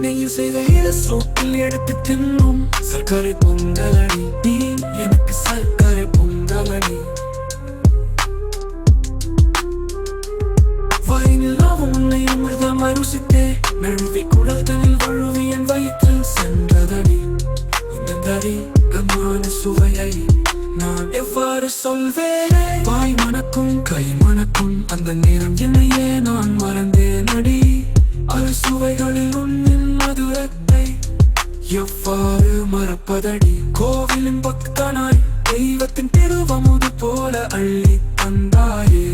நெய்யில் செய்த இரு சோப்பில் எடுத்து தின்னும். சர்க்கரை பொங்கலடி நீ எனக்கு சர்க்கரை பொங்கலடி. வயனில் லாபம் உன்னை அமிர்தமாய் ருசித்தே நழுவி குடத்தனில் வழுவி என் வயிற்றில் சென்றதடி. இந்த தடி கமான சுவையை நான் எவ்வாறு சொல்வேனே? வாய் மணக்கும் கை மணக்கும் அந்த நேரம் என்னையே நான் மறந்தேன் அடி சுவைகளில் உன்னின் மதுரத்தை எவ்வாறு மறப்பதடி? கோவிலின் பக்தனாய் தெய்வத்தின் திருவமுது போல அள்ளி தந்தாயே.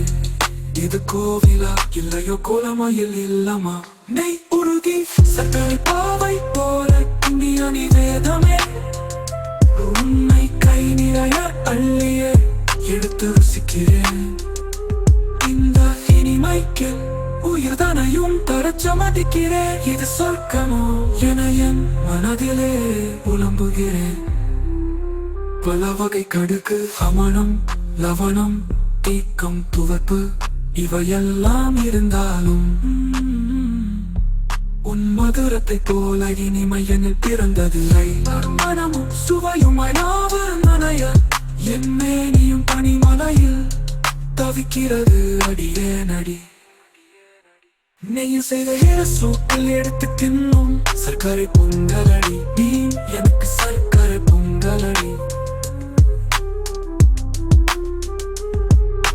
இது கோவிலா? இல்லையோ கோலமாயில் இல்லமா? நெய் உருகி சர்க்கரை பாவை போல இந்திய நிவேதமே உன்னை கை நிறைய அள்ளியே எடுத்து ருசிக்கிறேன். இந்த இனிமைக்கு உயிர்தனையும் தரச்ச மதிக்கிறேன் இது சொர்க்கமோ என என் மனதிலே புலம்புகிறேன் பல வகை கடுக்கு அமனம் லவணம் தீக்கம் துவப்பு இவையெல்லாம் இருந்தாலும் உன் மதுரத்தை போல இனிமையனில் பிறந்ததில்லை. மனமும் சுவையும் நனைய என் மேனியும் பனிமலையில் தவிக்கிறது. அடியேன் அடி. நெய்யில் செய்த இரு சூப்பில் எடுத்து தின்னும் சர்க்கரை பொங்கலடி நீ எனக்கு சர்க்கரை பொங்கலடி.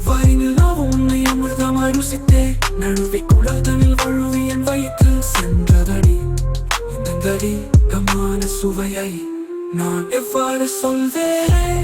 வயனில் நாவும் உன்னை அமிர்தமாய் ருசித்தே நழுவி குடத்தனில் வழுவி என் வயிற்றில் சென்றதடி. இந்த தடி கமான சுவையை நான் எவ்வாறு சொல்வேன்?